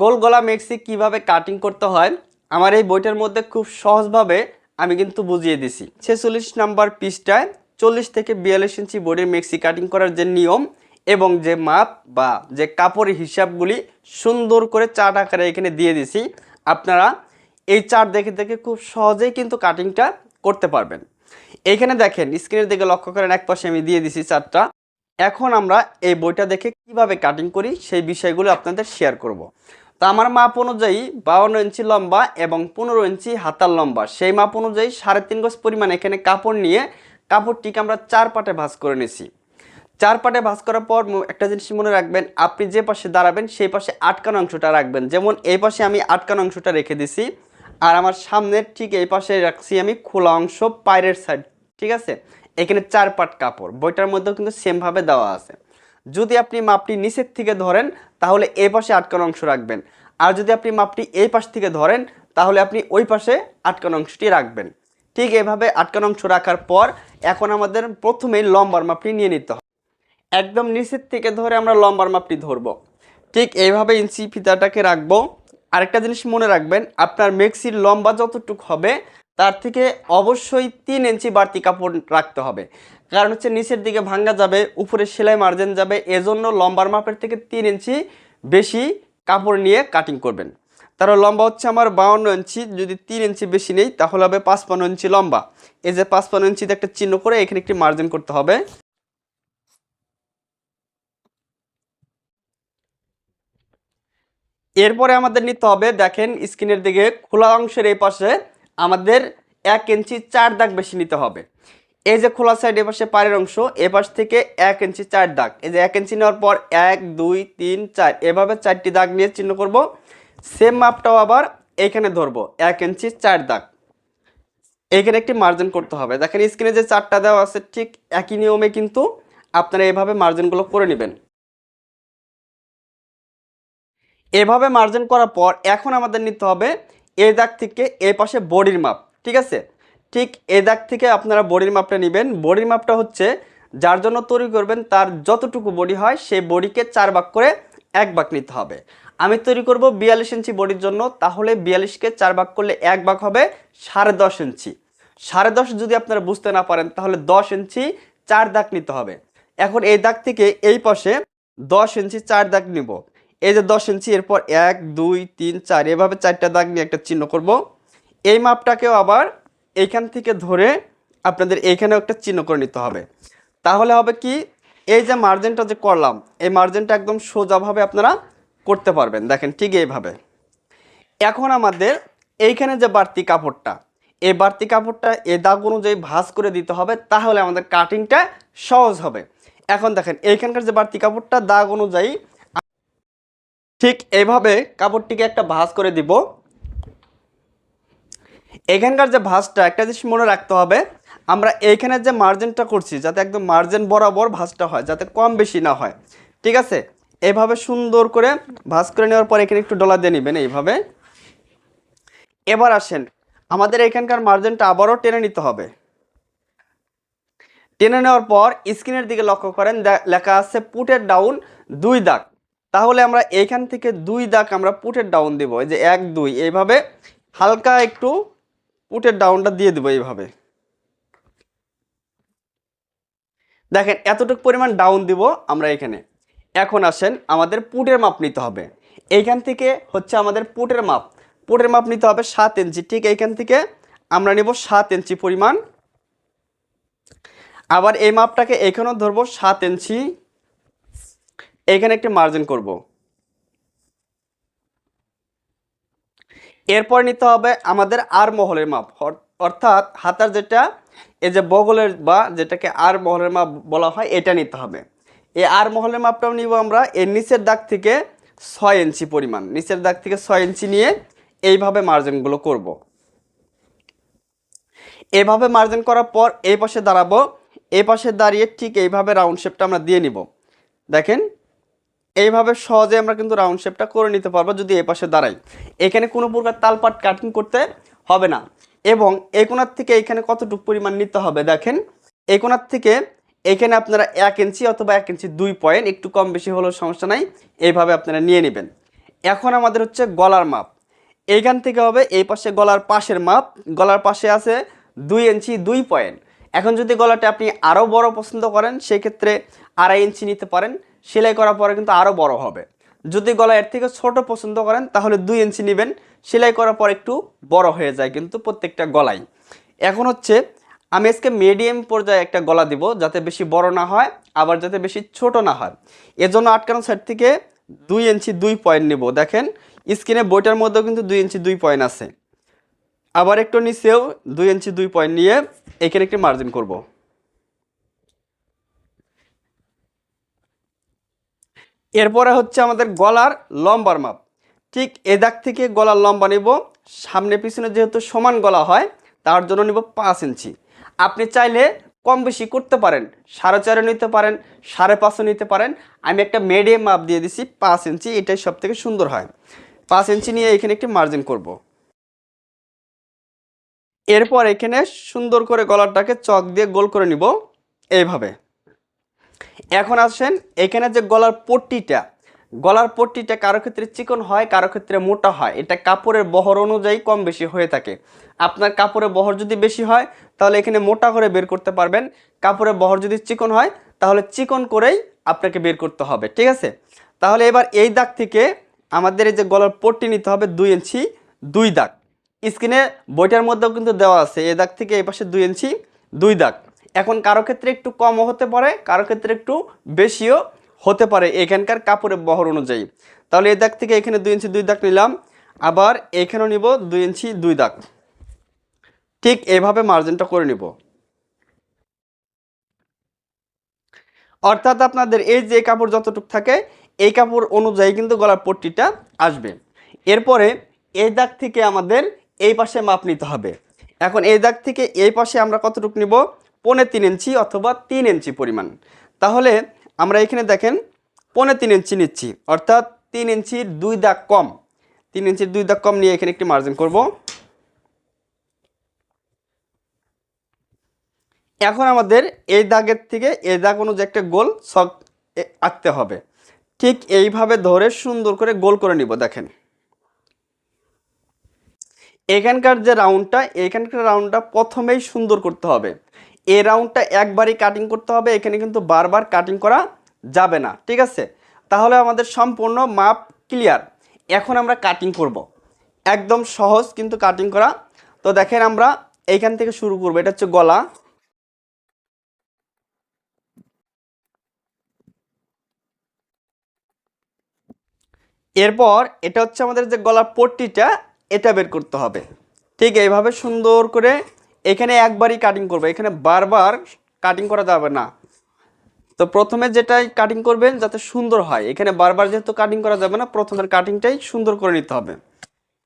গোল গলা মেক্সি কীভাবে কাটিং করতে হয়, আমার এই বইটার মধ্যে খুব সহজভাবে আমি কিন্তু বুঝিয়ে দিছি। ছেচল্লিশ নাম্বার পিসটায় চল্লিশ থেকে বিয়াল্লিশ ইঞ্চি বডির মেক্সি কাটিং করার যে নিয়ম এবং যে মাপ বা যে কাপড়ের হিসাবগুলি সুন্দর করে চার্ট আকারে এখানে দিয়ে দিছি, আপনারা এই চার্ট দেখে দেখে খুব সহজেই কিন্তু কাটিংটা করতে পারবেন। এইখানে দেখেন স্ক্রিনের দিকে লক্ষ্য করেন, এক পাশে আমি দিয়ে দিছি চারটা। এখন আমরা এই বইটা দেখে কীভাবে কাটিং করি, সেই বিষয়গুলো আপনাদের শেয়ার করব। তো আমার মাপ অনুযায়ী বাউন্ন ইঞ্চি লম্বা এবং পনেরো ইঞ্চি হাতার লম্বা। সেই মাপ অনুযায়ী সাড়ে তিন গজ পরিমাণ এখানে কাপড় নিয়ে কাপড়টিকে আমরা চার পাটে ভাঁজ করে নিছি চার পাটে ভাঁজ করার পর একটা জিনিস মনে রাখবেন, আপনি যে পাশে দাঁড়াবেন সেই পাশে আটকানো অংশটা রাখবেন। যেমন এই পাশে আমি আটকানো অংশটা রেখে দিছি আর আমার সামনের ঠিক এই পাশে রাখছি আমি খোলা অংশ পায়ের সাইড ঠিক আছে? এখানে চার পাট কাপড়, বইটার মধ্যেও কিন্তু সেমভাবে দেওয়া আছে। যদি আপনি মাপটি নিচের থেকে ধরেন, তাহলে এই পাশে আটকানো অংশ রাখবেন। আর যদি আপনি মাপটি এই পাশ থেকে ধরেন, তাহলে আপনি ওই পাশে আটকানো অংশটি রাখবেন। ঠিক এভাবে আটকানো অংশ রাখার পর, এখন আমাদের প্রথমেই লম্বার মাপটি নিয়ে নিতে হবে। একদম নিচের থেকে ধরে আমরা লম্বার মাপটি ধরবো। ঠিক এইভাবে ইঞ্চি ফিতাটাকে রাখব। আরেকটা জিনিস মনে রাখবেন, আপনার মেক্সির লম্বা যতটুক হবে তার থেকে অবশ্যই তিন ইঞ্চি বাড়তি কাপড় রাখতে হবে। কারণ হচ্ছে নিচের দিকে ভাঙ্গা যাবে, উপরে সেলাই মার্জিন যাবে, এজন্য লম্বার মাপের থেকে তিন ইঞ্চি বেশি কাপড় নিয়ে কাটিং করবেন। তার লম্বা হচ্ছে আমার বাউন্ন ইঞ্চি, যদি তিন ইঞ্চি বেশি নেই, তাহলে হবে পাঁচপান্ন ইঞ্চি লম্বা। এই যে পাঁচপান্ন ইঞ্চিতে একটা চিহ্ন করে এখানে একটি মার্জিন করতে হবে। এরপরে আমাদের নিতে হবে, দেখেন স্ক্রিনের দিকে খোলা অংশের এই পাশে আমাদের এক ইঞ্চি চার দাগ বেশি নিতে হবে। এই যে খোলা সাইড এপাশে পাড়ের অংশ এপাশ থেকে এক ইঞ্চি চার দাগ। এই যে এক ইঞ্চি নেওয়ার পর এক, দুই, তিন, চার, এভাবে চারটি দাগ নিয়ে চিহ্ন করব। সেম মাপটাও আবার এখানে ধরবো, এক ইঞ্চি চার দাগ। এখানে একটি মার্জিন করতে হবে। দেখেন স্ক্রিনে যে চারটা দেওয়া আছে, ঠিক একই নিয়মে কিন্তু আপনারা এভাবে মার্জিনগুলো করে নেবেন। এভাবে মার্জিন করার পর এখন আমাদের নিতে হবে এ দাগ থেকে এ পাশে বডির মাপ, ঠিক আছে? ঠিক এ দাগ থেকে আপনারা বডির মাপটা নেবেন। বডির মাপটা হচ্ছে যার জন্য তৈরি করবেন তার যতটুকু বডি হয় সেই বডিকে চার ভাগ করে এক ভাগ নিতে হবে। আমি তৈরি করব বিয়াল্লিশ ইঞ্চি বডির জন্য, তাহলে বিয়াল্লিশকে চার ভাগ করলে এক ভাগ হবে সাড়ে দশ ইঞ্চি। সাড়ে দশ যদি আপনারা বুঝতে না পারেন, তাহলে দশ ইঞ্চি চার দাগ নিতে হবে। এখন এই দাগ থেকে এই পাশে দশ ইঞ্চি চার দাগ নিব। এই যে দশ ইঞ্চি, এরপর এক, দুই, তিন, চার, এভাবে চারটা দাগ নিয়ে একটা চিহ্ন করব। এই মাপটাকেও আবার এইখান থেকে ধরে আপনাদের এইখানেও একটা চিহ্ন করে নিতে হবে। তাহলে হবে কি, এই যে মার্জিনটা যে করলাম, এই মার্জিনটা একদম সোজাভাবে আপনারা করতে পারবেন। দেখেন ঠিক এইভাবে। এখন আমাদের এইখানে যে বাড়তি কাপড়টা, এই বাড়তি কাপড়টা এ দাগ অনুযায়ী ভাঁজ করে দিতে হবে, তাহলে আমাদের কাটিংটা সহজ হবে। এখন দেখেন, এইখানকার যে বাড়তি কাপড়টা, দাগ অনুযায়ী ঠিক এইভাবে কাপড়টিকে একটা ভাঁজ করে দিব। এখানকার যে ভাঁজটা, একটা জিনিস মনে রাখতে হবে, আমরা এইখানে যে মার্জিনটা করছি, যাতে একদম মার্জিন বরাবর ভাঁজটা হয়, যাতে কম বেশি না হয়, ঠিক আছে? এভাবে সুন্দর করে ভাঁজ করে নেওয়ার পর এখানে একটু ডলা দিয়ে নেবেন এইভাবে। এবার আসেন, আমাদের এখানকার মার্জিনটা আবারও টেনে নিতে হবে। টেনে নেওয়ার পর স্ক্রিনের দিকে লক্ষ্য করেন লেখা আছে পুটের ডাউন দুই দাগ। তাহলে আমরা এইখান থেকে দুই দাগ আমরা পুটের ডাউন দিব, এই যে এক, দুই, এইভাবে হালকা একটু পুটের ডাউনটা দিয়ে দেবো এইভাবে। দেখেন এতটুকু পরিমাণ ডাউন দিব আমরা এখানে। এখন আসেন আমাদের পুটের মাপ নিতে হবে। এইখান থেকে হচ্ছে আমাদের পুটের মাপ। পুটের মাপ নিতে হবে সাত ইঞ্চি, ঠিক এইখান থেকে আমরা নেব সাত ইঞ্চি পরিমাণ। আবার এই মাপটাকে এখানেও ধরবো সাত ইঞ্চি এখানে একটি মার্জিন করব। এরপর নিতে হবে আমাদের আর মহলের মাপ। অর্থাৎ হাতার যেটা, এই যে বগলের বা যেটাকে আর মহলের মাপ বলা হয়, এটা নিতে হবে। এই আর মহলের মাপটাও নিব আমরা। এর নিচের দাগ থেকে ছয় ইঞ্চি পরিমাণ, নিচের দাগ থেকে ছয় ইঞ্চি নিয়ে এইভাবে মার্জিনগুলো করব। এভাবে মার্জিন করার পর এই পাশে দাঁড়াবো। এই পাশে দাঁড়িয়ে ঠিক এইভাবে রাউন্ড শেপটা আমরা দিয়ে নিব। দেখেন এইভাবে সহজে আমরা কিন্তু রাউন্ড শেপটা করে নিতে পারব যদি এই পাশে দাঁড়াই। এখানে কোনো প্রকার তালপাট কাটিং করতে হবে না। এবং এই কোণার থেকে এখানে কতটুকু পরিমাণ নিতে হবে দেখেন। এই কোণার থেকে এখানে আপনারা এক ইঞ্চি অথবা এক ইঞ্চি দুই পয়েন্ট একটু কম বেশি হলেও সমস্যা নাই, এইভাবে আপনারা নিয়ে নেবেন। এখন আমাদের হচ্ছে গলার মাপ। এইখান থেকে হবে এই পাশে গলার পাশের মাপ। গলার পাশে আছে দুই ইঞ্চি দুই পয়েন্ট এখন যদি গলাটা আপনি আরও বড় পছন্দ করেন, সেক্ষেত্রে আড়াই ইঞ্চি নিতে পারেন। সেলাই করার পরে কিন্তু আরও বড় হবে। যদি গলা এর থেকে ছোট পছন্দ করেন, তাহলে দুই ইঞ্চি নেবেন। সেলাই করার পর একটু বড় হয়ে যায় কিন্তু প্রত্যেকটা গলাই এখন হচ্ছে, আমি আজকে মিডিয়াম পর্যায়ে একটা গলা দিব যাতে বেশি বড় না হয়, আবার যাতে বেশি ছোট না হয়। এজন্য আটকানো সাইড থেকে দুই ইঞ্চি দুই পয়েন্ট নেব। দেখেন, স্ক্রিনে বইটার মধ্যেও কিন্তু দুই ইঞ্চি দুই পয়েন্ট আছে। আবার একটু নিচেও দুই ইঞ্চি দুই পয়েন্ট নিয়ে এখানে একটি মার্জিন করব। এরপরে হচ্ছে আমাদের গলার লম্বার মাপ। ঠিক এ দাগ থেকে গলার লম্বা নিব। সামনে পিছনে যেহেতু সমান গলা হয়, তার জন্য নিব পাঁচ ইঞ্চি। আপনি চাইলে কম বেশি করতে পারেন, সাড়ে চারে নিতে পারেন, সাড়ে পাঁচও নিতে পারেন। আমি একটা মিডিয়াম মাপ দিয়ে দিছি, পাঁচ ইঞ্চি, এটাই সব থেকে সুন্দর হয়। পাঁচ ইঞ্চি নিয়ে এখানে একটি মার্জিন করব। এরপর এখানে সুন্দর করে গলাটাকে চক দিয়ে গোল করে নিব। এইভাবে। এখন আসেন, এখানে যে গলার পট্টিটা গলার পট্টিটা কারও ক্ষেত্রে চিকন হয়, কারও ক্ষেত্রে মোটা হয়। এটা কাপড়ের বহর অনুযায়ী কম বেশি হয়ে থাকে। আপনার কাপড়ের বহর যদি বেশি হয়, তাহলে এখানে মোটা করে বের করতে পারবেন। কাপড়ের বহর যদি চিকন হয়, তাহলে চিকন করেই আপনাকে বের করতে হবে, ঠিক আছে? তাহলে এবার এই দাগ থেকে আমাদের এই যে গলার পট্টি নিতে হবে দুই ইঞ্চি, দুই দাগ। স্ক্রিনে বইটার মধ্যেও কিন্তু দেওয়া আছে, এই দাগ থেকে এই পাশে দুই ইঞ্চি, দুই দাগ। এখন কারও ক্ষেত্রে একটু কমও হতে পারে, কারও ক্ষেত্রে একটু বেশিও হতে পারে এখানকার কাপড়ের বহর অনুযায়ী। তাহলে এই দাগ থেকে এখানে দুই ইঞ্চি দুই দাগ নিলাম, আবার এখানেও নিব দুই ইঞ্চি দুই দাগ। ঠিক এইভাবে মার্জিনটা করে নিব। অর্থাৎ আপনাদের এই যে কাপড় যতটুকু থাকে, এই কাপড় অনুযায়ী কিন্তু গলার পট্টিটা আসবে। এরপরে এই দাগ থেকে আমাদের এই পাশে মাপ নিতে হবে। এখন এই দাগ থেকে এই পাশে আমরা কতটুকু নিব? পৌনে তিন ইঞ্চি অথবা তিন ইঞ্চি পরিমাণ। তাহলে আমরা এখানে দেখেন, পৌনে তিন ইঞ্চি নিচ্ছি, অর্থাৎ তিন ইঞ্চির দুই দাগ কম। তিন ইঞ্চির দুই দাগ কম নিয়ে এখানে একটি মার্জিন করব। এখন আমাদের এই দাগের থেকে এই দাগ অনুযায়ী একটা গোল এ- আঁকতে হবে। ঠিক এইভাবে ধরে সুন্দর করে গোল করে নিব, দেখেন। এখানকার যে রাউন্ডটা এখানকার রাউন্ডটা প্রথমেই সুন্দর করতে হবে। এই রাউন্ডটা একবারই কাটিং করতে হবে, এখানে কিন্তু বারবার কাটিং করা যাবে না, ঠিক আছে? তাহলে আমাদের সম্পূর্ণ মাপ ক্লিয়ার এখন আমরা কাটিং করব। একদম সহজ কিন্তু কাটিং করা। তো দেখেন আমরা এইখান থেকে শুরু করব, এটা হচ্ছে গলা। এরপর এটা হচ্ছে আমাদের যে গলার পট্টিটা, এটা বের করতে হবে। ঠিক এইভাবে সুন্দর করে এখানে একবারই কাটিং করবে, এখানে বারবার কাটিং করা যাবে না। তো প্রথমে যেটাই কাটিং করবেন যাতে সুন্দর হয়, এখানে বারবার যেহেতু কাটিং করা যাবে না প্রথমের কাটিংটাই সুন্দর করে নিতে হবে।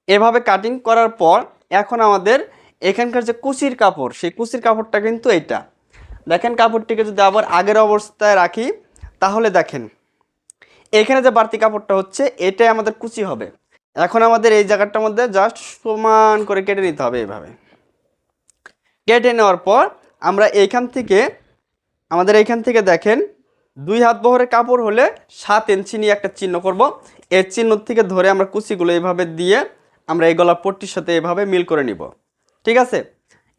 এভাবে কাটিং করার পর এখন আমাদের এখানকার যে কুচির কাপড়, সেই কুচির কাপড়টা কিন্তু এইটা। দেখেন কাপড়টিকে যদি আবার আগের অবস্থায় রাখি, তাহলে দেখেন, এখানে যে বাড়তি কাপড়টা হচ্ছে, এটাই আমাদের কুচি হবে। এখন আমাদের এই জায়গাটার মধ্যে জাস্ট সমান করে কেটে নিতে হবে এইভাবে কেটে নেওয়ার পর আমরা এইখান থেকে, আমাদের এইখান থেকে দেখেন, দুই হাত বহরের কাপড় হলে সাত ইঞ্চি নিয়ে একটা চিহ্ন করব। এর চিহ্ন থেকে ধরে আমরা কুচিগুলো এইভাবে দিয়ে আমরা এই গলা পট্টির সাথে এভাবে মিল করে নিব। ঠিক আছে?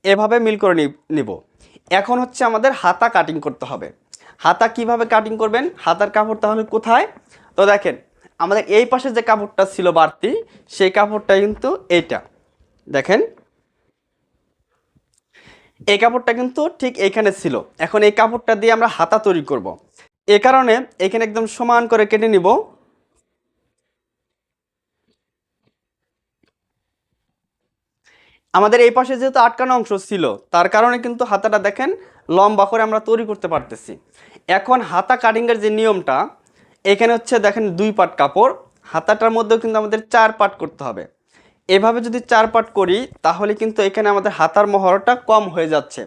এভাবে মিল করে নিব। এখন হচ্ছে আমাদের হাতা কাটিং করতে হবে। হাতা কীভাবে কাটিং করবেন? হাতার কাপড় তাহলে কোথায়? তো দেখেন, আমাদের এই পাশে যে কাপড়টা ছিল বাড়তি, সেই কাপড়টা কিন্তু এইটা। দেখেন এই কাপড়টা কিন্তু ঠিক এইখানে ছিল। এখন এই কাপড়টা দিয়ে আমরা হাতা তৈরি করব। এ কারণে এখানে একদম সমান করে কেটে নিব। আমাদের এই পাশে যেহেতু আটকানো অংশ ছিল, তার কারণে কিন্তু হাতাটা দেখেন লম্বা করে আমরা তৈরি করতে পারতেছি। এখন হাতা কাটিংয়ের যে নিয়মটা, এখানে হচ্ছে দেখেন দুই পাট কাপড়, হাতাটার মধ্যেও কিন্তু আমাদের চার পাট করতে হবে। এভাবে যদি চার পাট করি, তাহলে কিন্তু এখানে আমাদের হাতার মহরটা কম হয়ে যাচ্ছে।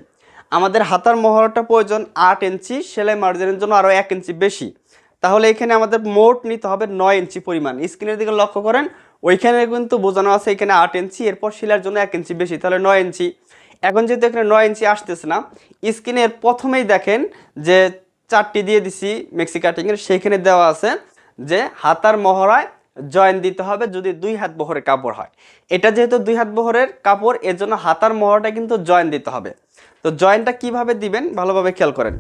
আমাদের হাতার মহরটা প্রয়োজন আট ইঞ্চি, সেলাই মার্জিনের জন্য আরও এক ইঞ্চি বেশি। তাহলে এখানে আমাদের মোট নিতে হবে নয় ইঞ্চি পরিমাণ। স্ক্রিনের দিকে লক্ষ্য করেন, ওইখানে কিন্তু বোঝানো আছে এখানে আট ইঞ্চি, এরপর শিলার জন্য এক ইঞ্চি বেশি, তাহলে নয় ইঞ্চি। এখন যেহেতু এখানে নয় ইঞ্চি আসতেছে না, স্ক্রিনের প্রথমেই দেখেন যে চারটি দিয়ে দিছি মেক্সি কাটিংয়ের সেইখানে দেওয়া আছে যে হাতার মহড়ায় জয়েন দিতে হবে যদি দুই হাত বহরের কাপড় হয়। এটা যেহেতু দুই হাত বহরের কাপড় এর জন্য হাতার মোহরটা কিন্তু জয়েন দিতে হবে। তো জয়েনটা কীভাবে দিবেন? ভালোভাবে খেয়াল করেন।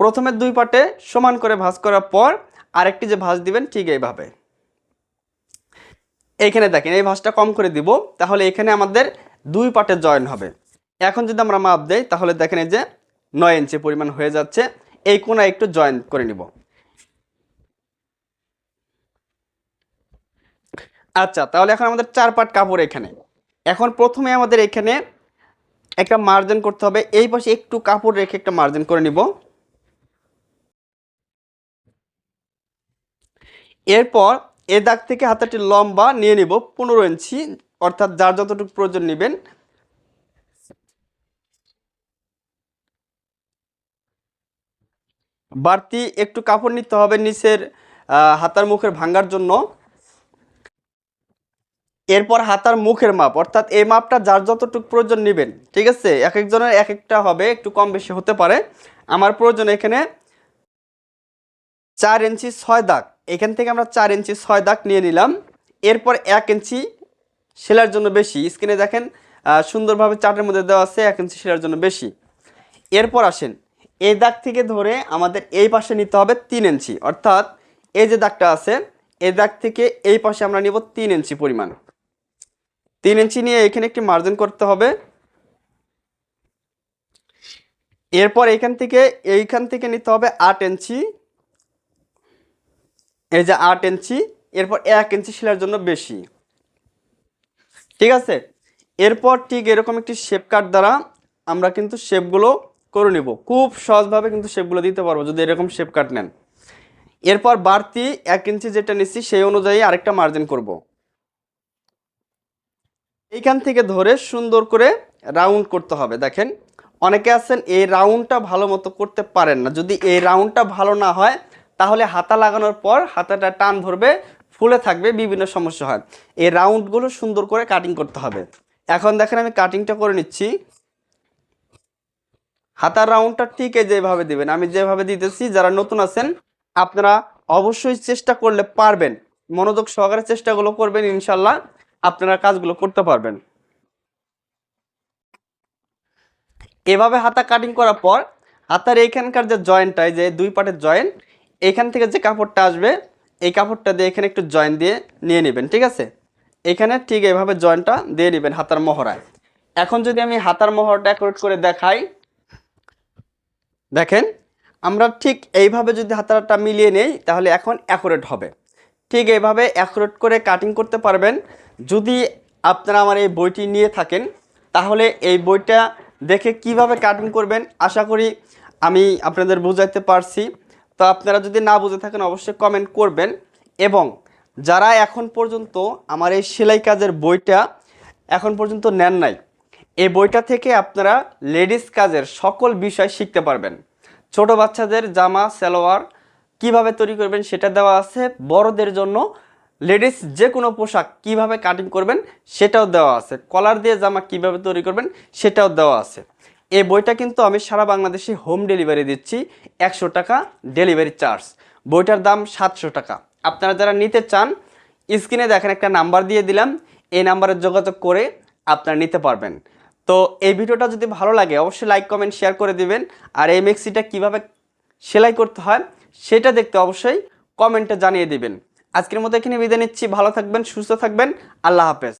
প্রথমে দুই পাটে সমান করে ভাঁজ করার পর আরেকটি যে ভাঁজ দিবেন, ঠিক এইভাবে। এইখানে দেখেন, এই ভাঁজটা কম করে দিব, তাহলে এখানে আমাদের দুই পাটে জয়েন হবে। এখন যদি আমরা মাপ দেই, তাহলে দেখেন এই যে নয় ইঞ্চি পরিমাণ হয়ে যাচ্ছে। এই কোনায় একটু জয়েন করে নিব। আচ্ছা তাহলে এখন আমাদের চার পাট কাপড় এখানে। এখন প্রথমে আমাদের এখানে একটা মার্জিন করতে হবে। এই পাশে একটু কাপড় রেখে একটা মার্জিন করে নিব। এরপর এ দাগ থেকে হাতাটি লম্বা নিয়ে নিব, পনেরো ইঞ্চি, অর্থাৎ যার যতটুকু প্রয়োজন নেবেন। বাড়তি একটু কাপড় নিতে হবে নিচের হাতার মুখের ভাঙ্গার জন্য। এরপর হাতার মুখের মাপ, অর্থাৎ এই মাপটা যার যতটুকু প্রয়োজন নেবেন, ঠিক আছে? এক একজনের এক একটা হবে, একটু কম বেশি হতে পারে। আমার প্রয়োজন এখানে চার ইঞ্চি ছয় দাগ, এখান থেকে আমরা চার ইঞ্চি ছয় দাগ নিয়ে নিলাম। এরপর এক ইঞ্চি সেলার জন্য বেশি, স্ক্রিনে দেখেন সুন্দরভাবে চার্টের মধ্যে দেওয়া আছে, এক ইঞ্চি সেলার জন্য বেশি। এরপর আসেন, এই দাগ থেকে ধরে আমাদের এই পাশে নিতে হবে তিন ইঞ্চি, অর্থাৎ এই যে দাগটা আছে, এই দাগ থেকে এই পাশে আমরা নিব তিন ইঞ্চি পরিমাণ। তিন ইঞ্চি নিয়ে এখানে একটি মার্জিন করতে হবে। এরপর এইখান থেকে এইখান থেকে নিতে হবে আট ইঞ্চি। এই যে আট ইঞ্চি, এরপর এক ইঞ্চি সেলার জন্য বেশি। ঠিক আছে? এরপর ঠিক এরকম একটি শেপ কাট দ্বারা আমরা কিন্তু শেপগুলো করে নিব। খুব সহজভাবে কিন্তু শেপগুলো দিতে পারব যদি এরকম শেপ কাট নেন। এরপর বাড়তি এক ইঞ্চি যেটা নিচ্ছি সেই অনুযায়ী আরেকটা মার্জিন করব। এইখান থেকে ধরে সুন্দর করে রাউন্ড করতে হবে। দেখেন, অনেকে আছেন, এই রাউন্ডটা ভালো মতো করতে পারেন না। যদি এই রাউন্ডটা ভালো না হয়, তাহলে হাতা লাগানোর পর হাতাটা টান ধরবে, ফুলে থাকবে, বিভিন্ন সমস্যা হয়। এই রাউন্ডগুলো সুন্দর করে কাটিং করতে হবে। এখন দেখেন, আমি কাটিংটা করে নিচ্ছি। হাতার রাউন্ডটা ঠিক যেভাবে দিবেন। আমি যেভাবে দিতেছি, যারা নতুন আছেন, আপনারা অবশ্যই চেষ্টা করলে পারবেন। মনোযোগ সহকারে চেষ্টাগুলো করবেন, ইনশাল্লাহ। আপনারা কাজগুলো করতে পারবেন। এভাবে হাতা কাটিং করার পর, হাতার এইখানকার যে জয়েন্টটায়, যে দুই পাটের জয়েন্ট, এখান থেকে যে কাপড়টা আসবে, এই কাপড়টা দিয়ে এখানে একটু জয়েন্ট দিয়ে নিয়ে নেবেন, ঠিক আছে? এখানে ঠিক এইভাবে জয়েন্টটা দিয়ে নেবেন হাতার মহড়ায় এখন যদি আমি হাতার মহড়াটা অ্যাকুরেট করে দেখাই, দেখেন, আমরা ঠিক এইভাবে যদি হাতাটা মিলিয়ে নেই, তাহলে এখন অ্যাকুরেট হবে। ঠিক এইভাবে অ্যাকুরেট করে কাটিং করতে পারবেন। যদি আপনারা আমার এই বইটি নিয়ে থাকেন, তাহলে এই বইটা দেখে কীভাবে কাটিং করবেন, আশা করি আমি আপনাদের বুঝাইতে পারছি। তো আপনারা যদি না বুঝে থাকেন, অবশ্যই কমেন্ট করবেন এবং যারা এখন পর্যন্ত আমার এই সেলাই কাজের বইটা এখন পর্যন্ত নেন নাই, এই বইটা থেকে আপনারা লেডিস কাজের সকল বিষয় শিখতে পারবেন। ছোট বাচ্চাদের জামা, সালোয়ার কীভাবে তৈরি করবেন সেটা দেওয়া আছে বড়দের জন্য লেডিস যে কোনো পোশাক কীভাবে কাটিং করবেন, সেটাও দেওয়া আছে। কলার দিয়ে জামা কীভাবে তৈরি করবেন, সেটাও দেওয়া আছে। এই বইটা কিন্তু আমি সারা বাংলাদেশে হোম ডেলিভারি দিচ্ছি, একশো টাকা ডেলিভারি চার্জ। বইটার দাম সাতশো টাকা। আপনারা যারা নিতে চান, স্ক্রিনে দেখেন একটা নাম্বার দিয়ে দিলাম, এই নাম্বারে যোগাযোগ করে আপনারা নিতে পারবেন। তো এই ভিডিওটা যদি ভালো লাগে, অবশ্যই লাইক, কমেন্ট, শেয়ার করে দিবেন। আর এই মেক্সিটা কীভাবে সেলাই করতে হয়, সেটা দেখতে অবশ্যই কমেন্টে জানিয়ে দিবেন। আজকের মতো এখানে বিদায় নিচ্ছি। ভালো থাকবেন সুস্থ থাকবেন। আল্লাহ হাফেজ।